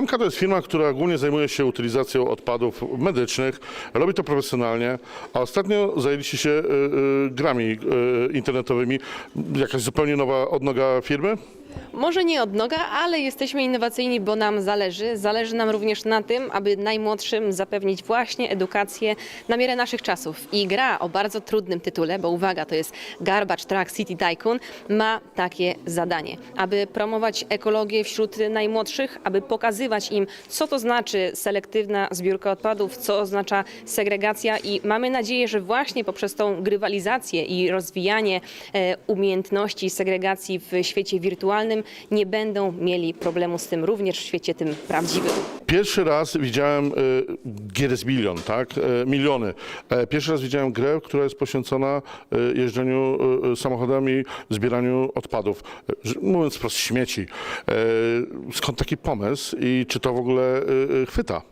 MK to jest firma, która głównie zajmuje się utylizacją odpadów medycznych. Robi to profesjonalnie, a ostatnio zajęliście się y, y, grami y, internetowymi. Jakaś zupełnie nowa odnoga firmy? Może nie od noga, ale jesteśmy innowacyjni, bo nam zależy. Zależy nam również na tym, aby najmłodszym zapewnić właśnie edukację na miarę naszych czasów. I gra o bardzo trudnym tytule, bo uwaga, to jest Garbage Truck City Tycoon, ma takie zadanie, aby promować ekologię wśród najmłodszych, aby pokazywać im, co to znaczy selektywna zbiórka odpadów, co oznacza segregacja i mamy nadzieję, że właśnie poprzez tą grywalizację i rozwijanie e, umiejętności segregacji w świecie wirtualnym nie będą mieli problemu z tym również w świecie tym prawdziwym. Pierwszy raz widziałem y, gier jest milion, tak? Y, miliony. E, Pierwszy raz widziałem grę, która jest poświęcona y, jeżdżeniu y, samochodami, zbieraniu odpadów. Że- Mówiąc wprost, śmieci. E, Skąd taki pomysł i czy to w ogóle y, y, chwyta?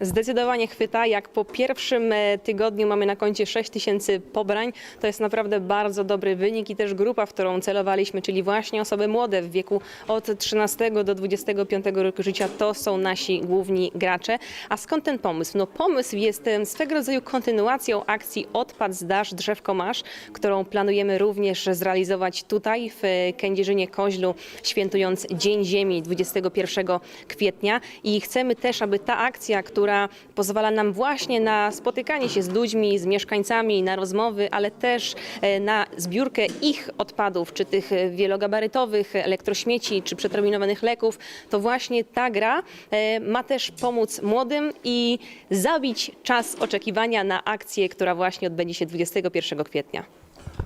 Zdecydowanie chwyta. Jak po pierwszym e, tygodniu mamy na koncie 6 tysięcy pobrań, to jest naprawdę bardzo dobry wynik i też grupa, w którą celowaliśmy, czyli właśnie osoby młode w wieku od 13 do 25 roku życia, to są nasi główni gracze. A skąd ten pomysł? No pomysł jest em, swego rodzaju kontynuacją akcji Odpad zdasz, drzewko masz, którą planujemy również zrealizować tutaj w e, Kędzierzynie Koźlu, świętując Dzień Ziemi 21 kwietnia i chcemy też, aby ta akcja, która pozwala nam właśnie na spotykanie się z ludźmi, z mieszkańcami, na rozmowy, ale też e, na zbiórkę ich odpadów, czy tych e, wielogabarytowych elektrośmieci, czy przeterminowanych leków, to właśnie ta gra e, ma też pomóc młodym i zabić czas oczekiwania na akcję, która właśnie odbędzie się 21 kwietnia.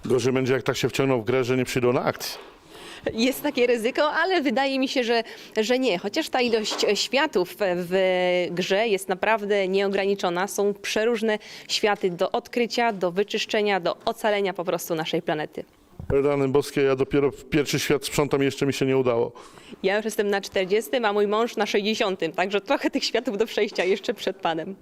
Gorzej będzie, jak tak się wciągną w grę, że nie przyjdą na akcję. Jest takie ryzyko, ale wydaje mi się, że, że nie. Chociaż ta ilość światów w grze jest naprawdę nieograniczona. Są przeróżne światy do odkrycia, do wyczyszczenia, do ocalenia po prostu naszej planety. Rany boskie, ja dopiero w pierwszy świat sprzątam i jeszcze mi się nie udało. Ja już jestem na 40, a mój mąż na 60, także trochę tych światów do przejścia jeszcze przed Panem.